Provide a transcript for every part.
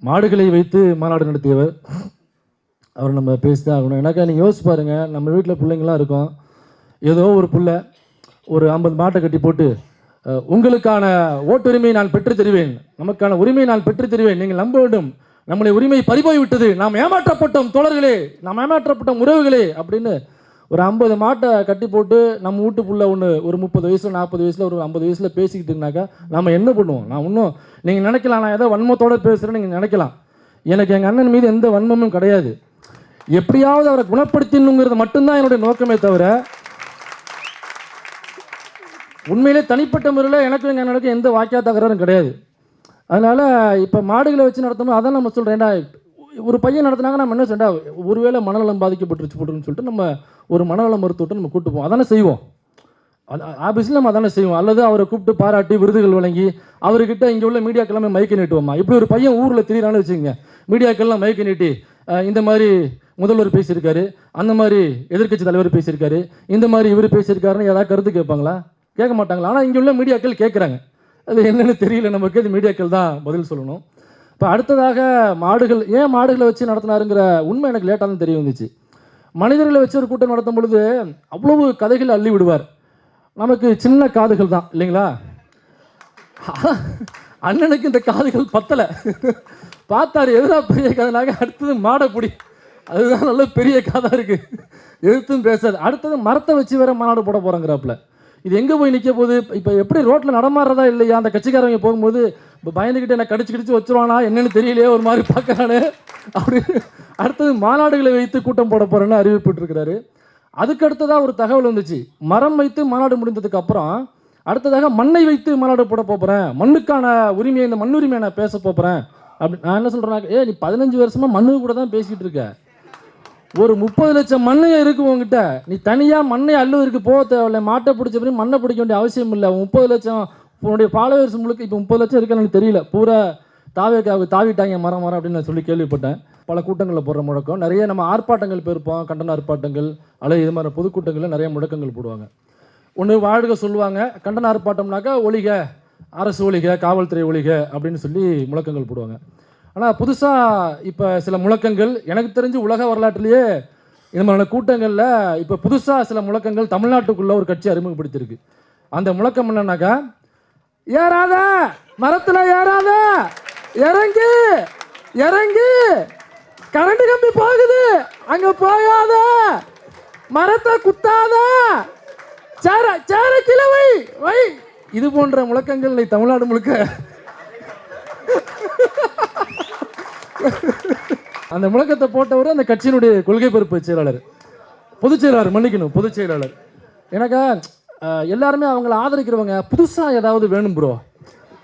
மாடுகளை வைத்து மாநாடு நடத்தியவர். அவர் நம்ம பேசி தான் ஆகணும். எனக்கா நீங்கள் யோசிச்சு பாருங்கள் நம்ம வீட்டில் பிள்ளைங்களாம் இருக்கும். ஏதோ ஒரு பிள்ளை ஒரு ஐம்பது மாட்டை கட்டி போட்டு உங்களுக்கான ஓட்டுரிமையை நான் பெற்றுத் தருவேன். நமக்கான உரிமையை நான் பெற்றுத் தருவேன். நீங்கள் நம்ப வேண்டும். நம்முடைய உரிமை பறிபோய் விட்டது நாம் ஏமாற்றப்பட்டோம் தோழர்களே. நாம் ஏமாற்றப்பட்டோம் உறவுகளே அப்படின்னு ஒரு ஐம்பது மாட்டை கட்டி போட்டு நம்ம வீட்டுக்குள்ளே ஒன்று ஒரு முப்பது வயசில் நாற்பது வயசில் ஒரு ஐம்பது வயசில் பேசிக்கிட்டுனாக்கா நம்ம என்ன பண்ணுவோம்? நான் இன்னும் நீங்கள் நினைக்கலாம் நான் ஏதோ வன்மத்தோடு பேசுகிறேன்னு நீங்கள் நினைக்கலாம். எனக்கு எங்கள் அண்ணன் மீது எந்த வன்மமும் கிடையாது. எப்படியாவது அவரை குணப்படுத்தணுங்கிறது மட்டும்தான் என்னுடைய நோக்கமே தவிர உண்மையிலே தனிப்பட்ட முறையில் எனக்கும் எங்கள் அண்ணனுக்கும் எந்த வாக்கியா தகராறும் கிடையாது. அதனால் இப்போ மாடுகளை வச்சு நடத்தணும் அதான் நம்ம சொல்கிறேன்டா ஒரு பையன் நடத்துனாங்க நம்ம என்ன சொல்றா ஒருவேளை மனநலம் பாதிக்கப்பட்டுருச்சு போட்டுருன்னு சொல்லிட்டு நம்ம ஒரு மனநல மருத்துவத்தை நம்ம கூப்பிட்டு போவோம். அதானே செய்வோம். அது ஆஃபீஸில் நம்ம அதானே செய்வோம். அல்லது அவரை கூப்பிட்டு பாராட்டி விருதுகள் வழங்கி அவர்கிட்ட இங்கே உள்ள மீடியாக்கெல்லாமே மைக்க நீட்டுவோமா? இப்படி ஒரு பையன் ஊரில் திரியிறான்னு வச்சுக்கோங்க. மீடியாக்கெல்லாம் மைக்க நீட்டி இந்த மாதிரி முதல்வர் பேசியிருக்காரு அந்த மாதிரி எதிர்க்கட்சி தலைவர் பேசியிருக்காரு இந்த மாதிரி இவர் பேசியிருக்காருன்னு ஏதாவது கருத்து கேட்பாங்களா? கேட்க மாட்டாங்களா? ஆனால் இங்கே உள்ள மீடியாக்கள் கேட்குறாங்க. அது என்னென்னு தெரியல நமக்கு. அது மீடியாக்கள் தான் பதில் சொல்லணும். இப்போ அடுத்ததாக மாடுகள் ஏன் மாடுகளை வச்சு நடத்தினாருங்கிற உண்மை எனக்கு லேட்டாக தான் தெரிய வந்துச்சு. மனிதர்களை வச்சு ஒரு கூட்டம் நடத்தும் பொழுது அவ்வளவு கதைகள் அள்ளி விடுவார். நமக்கு சின்ன காதுகள் தான் இல்லைங்களா? அண்ணனுக்கு இந்த காதுகள் பத்தலை. பார்த்தாரு எதுதான் பெரிய கதைனாக அடுத்தது மாடப்பிடி. அதுதான் நல்ல பெரிய கதை இருக்குது எதிர்த்தும் பேசாது. அடுத்தது மரத்தை வச்சு வேற மாநாடு போட போகிறாங்கிறாப்புல இது எங்கே போய் நிற்க போகுது? இப்போ எப்படி ரோட்டில் நடமாடுறதா இல்லையா? அந்த கட்சிக்காரங்க போகும்போது இப்போ பயந்துக்கிட்டு என்ன கடிச்சு கடிச்சு வச்சிருவானா? என்னன்னு தெரியலையே ஒரு மாதிரி பார்க்கறானே. அப்படி அடுத்தது மாநாடுகளை வைத்து கூட்டம் போட போகிறேன்னு அறிவிப்பிட்டிருக்கிறாரு. அதுக்கு அடுத்ததாக ஒரு தகவல் வந்துச்சு. மரம் வைத்து மாநாடு முடிந்ததுக்கு அப்புறம் அடுத்ததாக மண்ணை வைத்து மாநாடு போட போகிறேன் மண்ணுக்கான உரிமையை இந்த மண்ணுரிமையை நான் பேச போகிறேன் அப்படி நான் என்ன சொல்கிறேன் ஏ நீ பதினஞ்சு வருஷமாக மண்ணு கூட தான் பேசிகிட்டு இருக்க. ஒரு முப்பது லட்சம் மண்ணு இருக்கு உங்ககிட்ட நீ தனியாக மண்ணை அள்ளுவதற்கு போக தேவையில்லை. மாட்டை பிடிச்ச பிறகு மண்ணை பிடிக்க வேண்டிய அவசியம் இல்லை. முப்பது லட்சம் உன்னுடைய ஃபாலோவர்ஸ் முழுக்க இப்போ முப்பது லட்சம் இருக்கான்னு தெரியல. பூரா தாவேக்காவுக்கு தாவிட்டாங்க மரம் மரம் அப்படின்னு நான் சொல்லி கேள்விப்பட்டேன். பல கூட்டங்களில் போடுற முழக்கம். நிறைய நம்ம ஆர்ப்பாட்டங்கள் போயிருப்போம் கண்டன ஆர்ப்பாட்டங்கள் அல்லது இது மாதிரி பொதுக்கூட்டங்களில் நிறைய முழக்கங்கள் போடுவாங்க. ஒன்று வாழ்க சொல்லுவாங்க கண்டன ஆர்ப்பாட்டம்னாக்கா ஒழிக அரசு ஒழிக காவல்துறை ஒழிக அப்படின்னு சொல்லி முழக்கங்கள் போடுவாங்க. ஆனால் புதுசாக இப்போ சில முழக்கங்கள் எனக்கு தெரிஞ்சு உலக வரலாற்றிலேயே இந்த மாதிரியான கூட்டங்களில் இப்போ புதுசாக சில முழக்கங்கள் தமிழ்நாட்டுக்குள்ளே ஒரு கட்சி அறிமுகப்படுத்தியிருக்கு. அந்த முழக்கம் என்னன்னாக்கா ஏறாத. மரத்தில் ஏறாத. இறங்கு. இறங்கு. கரண்ட் கம்பி போகுது. அங்க போகாத மரத்தை குத்தாத. சேர சேர கீழே வை. வை இது போன்ற முழக்கங்கள் நீ தமிழ்நாடு முழுக்க. அந்த முழக்கத்தை போட்டவர் அந்த கட்சியினுடைய கொள்கை பொறுப்பு செயலாளர். பொதுச் செயலாளர் மன்னிக்கணும் பொதுச் செயலாளர். எனக்கா எல்லாருமே அவங்கள ஆதரிக்கிறவங்க புதுசாக ஏதாவது வேணும் ப்ரோ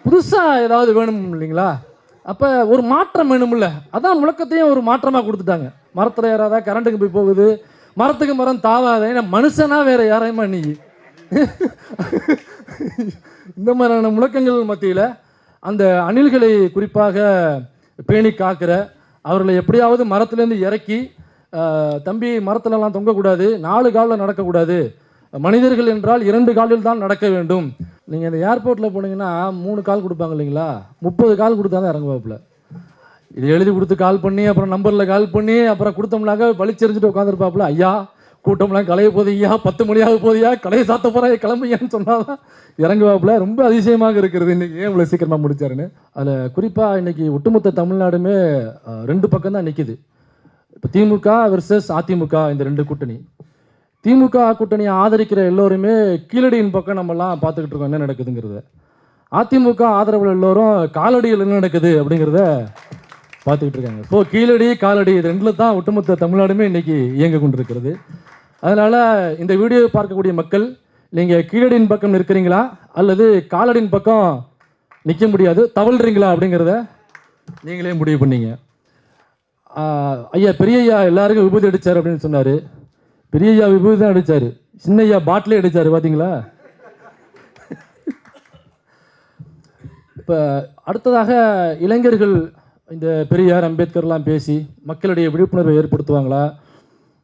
புதுசாக ஏதாவது வேணும் இல்லைங்களா? அப்போ ஒரு மாற்றம் வேணும்ல. அதான் முழக்கத்தையும் ஒரு மாற்றமாக கொடுத்துட்டாங்க. மரத்தில் ஏறாதா கரண்ட்டுக்கு போய் போகுது. மரத்துக்கு மரம் தாவாத ஏன்னா மனுஷனா வேற யாரையுமா நீ இந்த மாதிரியான முழக்கங்கள் மத்தியில் அந்த அணில்களை குறிப்பாக பேணி காக்கிற அவர்களை எப்படியாவது மரத்துலேருந்து இறக்கி தம்பி மரத்துலலாம் தொங்கக்கூடாது நாலு காலில் நடக்கக்கூடாது. மனிதர்கள் என்றால் இரண்டு காலில் தான் நடக்க வேண்டும். நீங்கள் இந்த ஏர்போர்ட்டில் போனீங்கன்னா மூணு கால் கொடுப்பாங்க இல்லைங்களா? முப்பது கால் கொடுத்தா தான் இறங்குவாப்புல. இது எழுதி கொடுத்து கால் பண்ணி அப்புறம் நம்பரில் கால் பண்ணி அப்புறம் கொடுத்தோம்னாக்க வலிச்செறிஞ்சிட்டு உட்காந்துருப்பாப்புல ஐயா கூட்டம்லாம் கலைய போதையா ஐயா பத்து மணியாக போதையா கலையை சாத்த போகிறா சொன்னால் தான் இறங்குவாப்புல. ரொம்ப அதிசயமாக இருக்கிறது இன்றைக்கி ஏன் இவ்வளோ சீக்கிரமாக முடிச்சாருன்னு? அதில் குறிப்பாக இன்றைக்கி ஒட்டுமொத்த தமிழ்நாடுமே ரெண்டு பக்கம் தான் நிற்கிது இப்போ திமுக வெர்சஸ் அதிமுக இந்த ரெண்டு கூட்டணி. திமுக கூட்டணியை ஆதரிக்கிற எல்லோருமே கீழடியின் பக்கம் நம்மலாம் பார்த்துக்கிட்டு இருக்கோம். என்ன நடக்குதுங்கிறத. அதிமுக ஆதரவு எல்லோரும் காலடியில் என்ன நடக்குது அப்படிங்கிறத பார்த்துக்கிட்டு இருக்காங்க. ஸோ கீழடி காலடி இது ரெண்டில் தான் ஒட்டுமொத்த தமிழ்நாடுமே இன்றைக்கி இயங்க கொண்டிருக்கிறது. அதனால் இந்த வீடியோவை பார்க்கக்கூடிய மக்கள் நீங்கள் கீழடியின் பக்கம் இருக்கிறீங்களா அல்லது காலடியின் பக்கம் நிற்க முடியாது தவழ்றீங்களா அப்படிங்கிறத நீங்களே முடிவு பண்ணீங்க. ஐயா பெரிய ஐயா எல்லாருக்கும் விபத்து அடித்தார் அப்படின்னு சொன்னார். பெரிய விபூதி தான் அடிச்சார். சின்னையா பாட்டிலே அடித்தார் பார்த்தீங்களா இப்போ அடுத்ததாக இளைஞர்கள் இந்த பெரியார் அம்பேத்கர்லாம் பேசி மக்களுடைய விழிப்புணர்வை ஏற்படுத்துவாங்களா?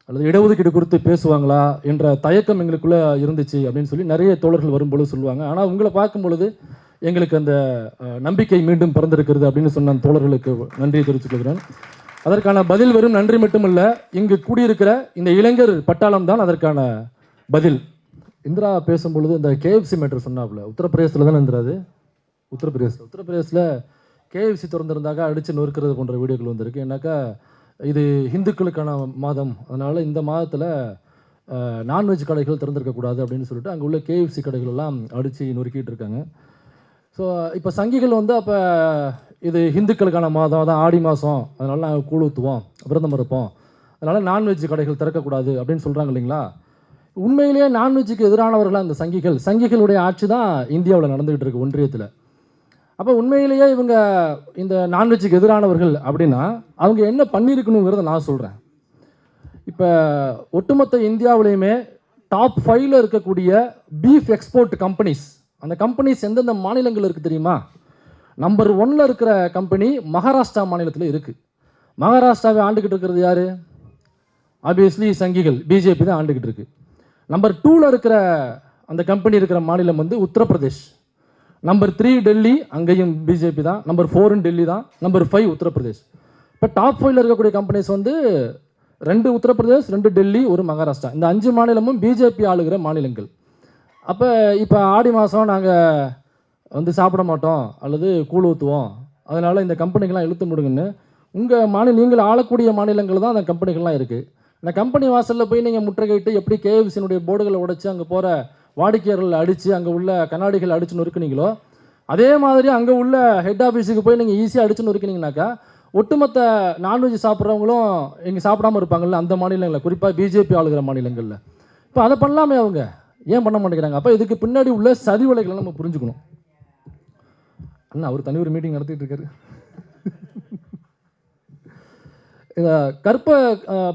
அல்லது இடஒதுக்கீடு குறித்து பேசுவாங்களா? என்ற தயக்கம் எங்களுக்குள்ளே இருந்துச்சு அப்படின்னு சொல்லி நிறைய தோழர்கள் வரும்பொழுது சொல்லுவாங்க. ஆனால் உங்களை பார்க்கும் பொழுது எங்களுக்கு அந்த நம்பிக்கை மீண்டும் பிறந்திருக்கிறது அப்படின்னு சொன்ன அந்த தோழர்களுக்கு நன்றியை தெரிவித்துக் கொள்கிறேன். அதற்கான பதில் வெறும் நன்றி மட்டுமல்ல இங்கு கூடியிருக்கிற இந்த இளைஞர் பட்டாளம் தான் அதற்கான பதில். இந்திரா பேசும்பொழுது இந்த கேஎஃப்சி மேட்டர் சொன்னாப்புல. உத்தரப்பிரதேசத்தில் தானே இருந்துறாது உத்தரப்பிரதேசத்தில் உத்தரப்பிரதேசத்தில் கேஎஃப்சி திறந்திருந்தாக்கா அடித்து நொறுக்கிறது போன்ற வீடியோக்கள் வந்திருக்கு. ஏன்னாக்கா இது ஹிந்துக்களுக்கான மாதம். அதனால் இந்த மாதத்தில் நான்வெஜ் கடைகள் திறந்திருக்கக்கூடாது அப்படின்னு சொல்லிட்டு அங்கே உள்ள கேஎஃப்சி கடைகள் எல்லாம் அடித்து நொறுக்கிட்டு இருக்காங்க. ஸோ இப்போ சங்கிகள் வந்து அப்போ இது ஹிந்துக்களுக்கான மாதம் அதான் ஆடி மாதம் அதனால நாங்கள் கூழ் ஊற்றுவோம் விரதம் இருப்போம். அதனால் நான்வெஜ் கடைகள் திறக்கக்கூடாது அப்படின்னு சொல்கிறாங்க இல்லைங்களா? உண்மையிலேயே நான்வெஜ்ஜுக்கு எதிரானவர்களாக இந்த சங்கிகள்? சங்கிகளுடைய ஆட்சி தான் இந்தியாவில் நடந்துகிட்டு இருக்கு ஒன்றியத்தில். அப்போ உண்மையிலேயே இவங்க இந்த நான்வெஜ்ஜுக்கு எதிரானவர்கள் அப்படின்னா அவங்க என்ன பண்ணியிருக்கணுங்கிறத நான் சொல்கிறேன் இப்போ ஒட்டுமொத்த இந்தியாவிலையுமே டாப் ஃபைவ்ல இருக்கக்கூடிய பீஃப் எக்ஸ்போர்ட் கம்பெனிஸ் அந்த கம்பெனிஸ் எந்தெந்த மாநிலங்கள் இருக்குது தெரியுமா? நம்பர் ஒன்ல இருக்கிற கம்பெனி மகாராஷ்டிரா மாநிலத்தில் இருக்குது மகாராஷ்டிராவை ஆண்டுகிட்டு இருக்கிறது யாரு? ஆப்வியஸ்லி சங்கிகள் பிஜேபி தான் ஆண்டுகிட்டு இருக்கு. நம்பர் டூவில் இருக்கிற அந்த கம்பெனி இருக்கிற மாநிலம் வந்து உத்தரப்பிரதேஷ். நம்பர் த்ரீ டெல்லி அங்கேயும் பிஜேபி தான். நம்பர் ஃபோருன்னு டெல்லி தான். Number five Uttar Pradesh. இப்போ டாப் ஃபைவ்ல இருக்கக்கூடிய கம்பெனிஸ் வந்து ரெண்டு உத்தரப்பிரதேஷ் ரெண்டு டெல்லி ஒரு மகாராஷ்டிரா. இந்த அஞ்சு மாநிலமும் பிஜேபி ஆளுகிற மாநிலங்கள். அப்போ இப்போ ஆடி மாதம் நாங்கள் வந்து சாப்பிட மாட்டோம் அல்லது கூழ் ஊற்றுவோம் அதனால் இந்த கம்பெனிகள்லாம் இழுத்து முடுங்கன்னு. உங்கள் மாநில நீங்கள் ஆளக்கூடிய மாநிலங்கள் தான் அந்த கம்பெனிகள்லாம் இருக்குது இந்த கம்பெனி வாசலில் போய் நீங்கள் முற்றுகையிட்டு எப்படி கேஎஃப்சினுடைய போர்டுகளை உடைச்சி அங்கே போகிற வாடிக்கையாளர்கள் அடித்து அங்கே உள்ள கண்ணாடிகள் அடித்து நொறுக்குனீங்களோ அதே மாதிரி அங்கே உள்ள ஹெட் ஆஃபீஸுக்கு போய் நீங்கள் ஈஸியாக அடித்து நொறுக்கினீங்கனாக்கா ஒட்டுமொத்த நான்வெஜ் சாப்பிட்றவங்களும் இங்கே சாப்பிடாம இருப்பாங்கல்ல அந்த மாநிலங்களில் குறிப்பாக பிஜேபி ஆளுகிற மாநிலங்களில். இப்போ அதை பண்ணலாமே அவங்க. ஏன் பண்ண மாட்டேங்கிறாங்க? அப்போ இதுக்கு பின்னாடி உள்ள சதி வலைகளை நம்ம புரிஞ்சுக்கணும். அண்ணா அவர் தனி ஒரு மீட்டிங் நடத்திட்டு இருக்காரு இந்த கற்ப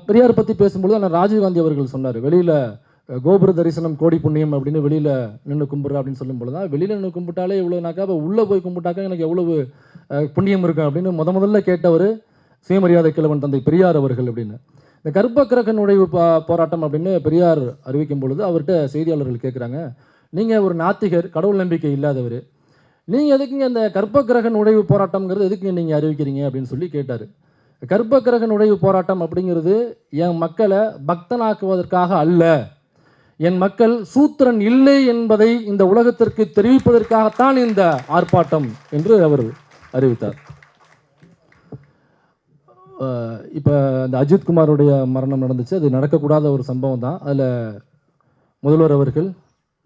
பெரியார் பற்றி பேசும்பொழுது அண்ணா ராஜீவ்காந்தி அவர்கள் சொன்னார் வெளியில் கோபுர தரிசனம் கோடி புண்ணியம் அப்படின்னு வெளியில் நின்று கும்பிட்ற அப்படின்னு சொல்லும் பொழுது தான் வெளியில் நின்று கும்பிட்டாலே இவ்வளோனாக்கா அப்போ உள்ளே போய் கும்பிட்டாக்கா எனக்கு எவ்வளவு புண்ணியம் இருக்கும் அப்படின்னு முத முதல்ல கேட்டவர் சுயமரியாதை கிழவன் தந்தை பெரியார் அவர்கள் அப்படின்னு. இந்த கர்ப்ப கிரக நுழைவு பா போராட்டம் அப்படின்னு பெரியார் அறிவிக்கும் பொழுது அவர்கிட்ட செய்தியாளர்கள் கேட்குறாங்க நீங்கள் ஒரு நாத்திகர் கடவுள் நம்பிக்கை இல்லாதவர் நீங்கள் எதுக்குங்க இந்த கற்ப கிரக நுழைவு போராட்டம்ங்கிறது எதுக்குங்க நீங்கள் அறிவிக்கிறீங்க அப்படின்னு சொல்லி கேட்டார். கற்ப கிரக நுழைவு போராட்டம் அப்படிங்கிறது என் மக்களை பக்தனாக்குவதற்காக அல்ல. என் மக்கள் சூத்திரன் இல்லை என்பதை இந்த உலகத்திற்கு தெரிவிப்பதற்காகத்தான் இந்த ஆர்ப்பாட்டம் என்று அவர் அறிவித்தார். இப்போ இந்த அஜித் குமாருடைய மரணம் நடந்துச்சு. அது நடக்கக்கூடாத ஒரு சம்பவம் தான். அதில் முதல்வர் அவர்கள்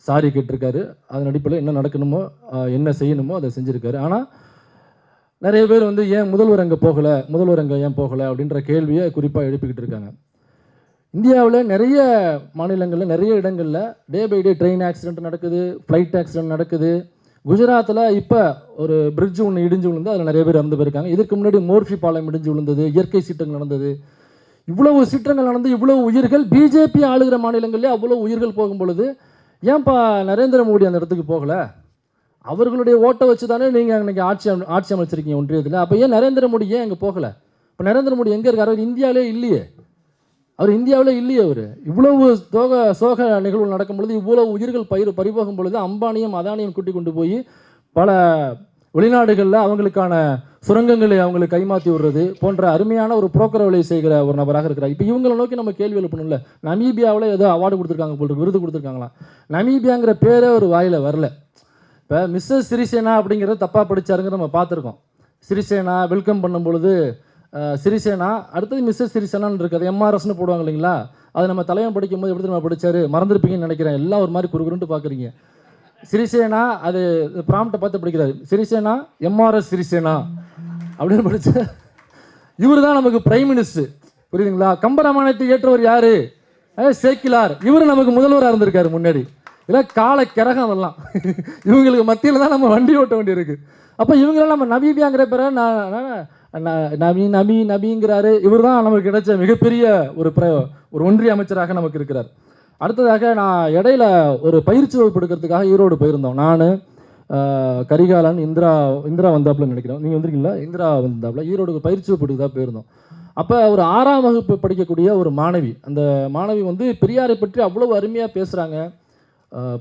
சாரி கேட்டிருக்காரு. அதன் அடிப்படையில் என்ன நடக்கணுமோ என்ன செய்யணுமோ அதை செஞ்சுருக்காரு. ஆனால் நிறைய பேர் வந்து ஏன் முதல்வர் அங்கே போகலை முதல்வர் அங்கே ஏன் போகலை அப்படின்ற கேள்வியை குறிப்பாக எழுப்பிக்கிட்டு இருக்காங்க. இந்தியாவில் நிறைய மாநிலங்களில் நிறைய இடங்களில் day by day train accident நடக்குது ஃப்ளைட் ஆக்சிடென்ட் நடக்குது. குஜராத்தில் இப்போ ஒரு பிரிட்ஜ் ஒன்று இடிஞ்சு விழுந்து அதில் நிறைய பேர் இறந்து போயிருக்காங்க. இதுக்கு முன்னாடி மோர்ஃபி பாலம் இடிஞ்சு விழுந்தது இயற்கை சீற்றங்கள் நடந்தது. இவ்வளவு சீற்றங்கள் நடந்து இவ்வளவு உயிர்கள் பிஜேபி ஆளுகிற மாநிலங்களிலே அவ்வளோ உயிர்கள் போகும் பொழுது ஏன்பா நரேந்திர மோடி அந்த இடத்துக்கு போகலை? அவர்களுடைய ஓட்டை வச்சு தானே நீங்கள் அன்றைக்கி ஆட்சி ஆட்சி அமைச்சிருக்கீங்க ஒன்றியத்தில். அப்போ ஏன் நரேந்திர மோடி ஏன் அங்கே போகலை? இப்போ நரேந்திர மோடி எங்கே இருக்கார்? அவர் இந்தியாவிலே இல்லையே. அவர் இந்தியாவில் இல்லையே அவர். இவ்வளவு சோக சோக நிகழ்வு நடக்கும் பொழுது இவ்வளவு உயிர்கள் பயிர் பறிபோகும் பொழுது அம்பானியும் அதானியும் கூட்டி கொண்டு போய் பல வெளிநாடுகளில் அவங்களுக்கான சுரங்கங்களை அவங்களுக்கு கைமாற்றி விடுறது போன்ற அருமையான ஒரு புரோக்கர் வேலை செய்கிற ஒரு நபராக இருக்கிறார். இப்போ இவங்களை நோக்கி நம்ம கேள்வி எழுப்பணும்ல. நமீபியாவில் ஏதோ அவார்டு கொடுத்துருக்காங்க போல் விருது கொடுத்துருக்காங்களாம். நமீபியாங்கிற பேரே ஒரு வாயில் வரல. இப்போ மிஸ்ஸஸ் சிறிசேனா அப்படிங்கிறத தப்பாக படித்தாருங்கிற நம்ம பார்த்துருக்கோம். சிறிசேனா வெல்கம் பண்ணும் பொழுது சிறிசேனா அடுத்தது மிஸ்ஸஸ் சிறிசேனான்னு இருக்குது. எம்ஆர்எஸ்னு போடுவாங்க இல்லைங்களா? அது நம்ம தலைவன் படிக்கும் போது எப்படி நம்ம படிச்சாரு? மறந்துருப்பீங்கன்னு நினைக்கிறேன். எல்லாம் ஒரு மாதிரி குறுகுறுன்ட்டு பார்க்குறீங்க. சிறிசேனா அது ப்ராம்ப்டை பார்த்து பிடிக்கிறாரு. சிறிசேனா எம்ஆர்எஸ் சிறிசேனா அப்படின்னு படிச்ச இவர் தான் நமக்கு பிரைம் மினிஸ்டர் புரியுதுங்களா? கம்பராமாயணத்தை ஏற்றவர் யாரு? சேக்கிலார். இவர் நமக்கு முதல்வராக இருந்திருக்காரு முன்னாடி. இல்லை கால கிரகம் அதெல்லாம். இவங்களுக்கு மத்தியில் தான் நம்ம வண்டி ஓட்ட வேண்டியிருக்கு. அப்போ இவங்களாம் நம்ம நபீபியாங்கிற பேர நான் ந- நபி நபி நபிங்கிறாரு. இவர் தான் நமக்கு கிடைச்ச மிகப்பெரிய ஒரு ஒரு ஒன்றிய அமைச்சராக நமக்கு இருக்கிறார். அடுத்ததாக நான் இடையில ஒரு பயிற்சி வகுப்பு எடுக்கிறதுக்காக ஈரோடு போயிருந்தோம். நான் கரிகாலன் இந்திரா இந்திரா வந்தாப்புல நினைக்கிறோம் நீங்கள் வந்திருக்கீங்களா? இந்திரா வந்தாப்புல. ஈரோடு பயிற்சி வகுப்பு தான் போயிருந்தோம். அப்போ ஒரு ஆறாம் வகுப்பு படிக்கக்கூடிய ஒரு மாணவி அந்த மாணவி வந்து பெரியாரை பற்றி அவ்வளோ அருமையாக பேசுகிறாங்க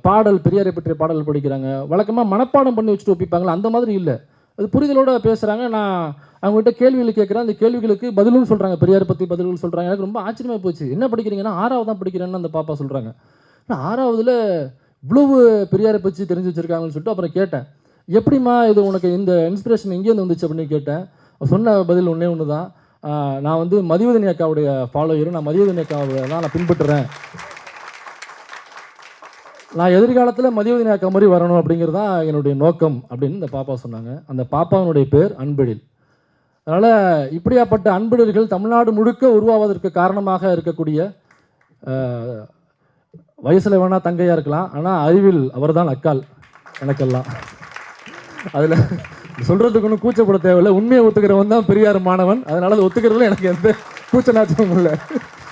பாடல் பெரியாரை பற்றிய பாடல் படிக்கிறாங்க. வழக்கமாக மனப்பாடம் பண்ணி வச்சுட்டு ஒப்பிப்பாங்களா? அந்த மாதிரி இல்லை. அது புரிதலோடு பேசுகிறாங்க நான் அவங்ககிட்ட கேள்விகள் கேட்குறேன் அந்த கேள்விகளுக்கு பதிலும் சொல்கிறாங்க பெரியார் பற்றி பதில்கள் சொல்கிறாங்க எனக்கு ரொம்ப ஆச்சரியமாக போச்சு. என்ன படிக்கிறீங்கன்னா ஆறாவது தான் படிக்கிறேன்னு அந்த பாப்பா சொல்கிறாங்க நான் ஆறாவதுல இவ்வளவு பெரியாரை பற்றி தெரிஞ்சு வச்சுருக்காங்கன்னு சொல்லிட்டு அப்புறம் கேட்டேன். எப்படிம்மா இது உனக்கு இந்த இன்ஸ்பிரேஷன் எங்கேருந்து வந்துச்சு அப்படின்னு கேட்டேன். சொன்ன பதில் ஒன்றே ஒன்று தான் நான் வந்து மதிவதனி அக்காவுடைய ஃபாலோயரும் நான் மதிவதனி அக்காவுடைய தான் நான் பின்பற்றுறேன். நான் எதிர்காலத்தில் மதிவதனி அக்கா மாதிரி வரணும் அப்படிங்கிறது தான் என்னுடைய நோக்கம் அப்படின்னு இந்த பாப்பா சொன்னாங்க. அந்த பாப்பாவினுடைய பேர் அன்பெழில் அதனால் இப்படியாப்பட்ட அன்பெழில்கள் தமிழ்நாடு முழுக்க உருவாவதற்கு காரணமாக இருக்கக்கூடிய வயசில் வேணால் தங்கையாக இருக்கலாம். ஆனால் அறிவில் அவர்தான் அக்கால் எனக்கெல்லாம். அதில் சொல்கிறதுக்கு ஒன்றும் கூச்சப்பட தேவையில்லை. உண்மையை ஒத்துக்கிறவன் தான் பெரியார் மாணவன். அதனால் அது ஒத்துக்கிறதுல எனக்கு எந்த கூச்ச நாச்சமும் இல்லை.